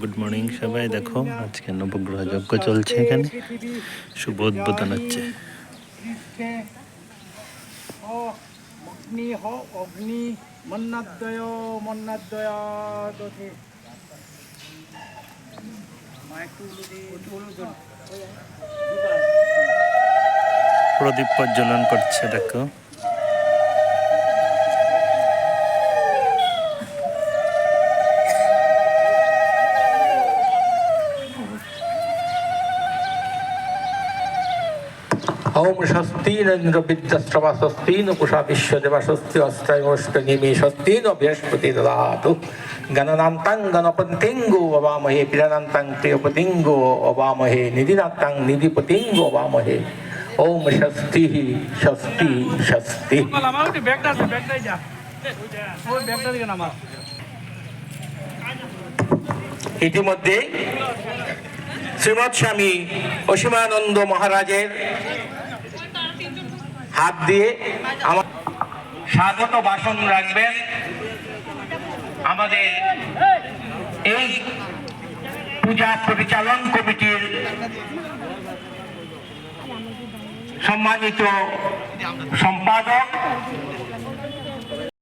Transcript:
Good morning সবাই। দেখো আজকে নবগ্রহ যজ্ঞ চলছে এখানে। শুভ উদ্বোধন হচ্ছে। অগ্নি হ অগ্নি মন্নাদ্বয় মন্নাদ্বয় দধি। প্রদীপ প্রজ্বলন করছে দেখো। ওম স্বস্তি ইন্দ্র বিদ্যাশ্রবা স্বস্তি ন কুষা বিশ্বদেবা স্বস্তি অস্ত্রায় অষ্টনিমে স্বস্তি ন বৃহস্পতি দদাতু। গণনান্তাং গণপতিঙ্গো অবামহে পিরানান্তাং প্রিয়পতিঙ্গো অবামহে নিধিনান্তাং নিধিপতিঙ্গো অবামহে। ওম স্বস্তি স্বস্তি স্বস্তি। নামা ইতিমধ্যে শ্রীমৎ স্বামী অসীমানন্দ মহারাজের হাত দিয়ে আমার স্বাগত ভাষণ রাখবেন। আমাদের এই পূজা পরিচালন কমিটির সম্মানিত সম্পাদক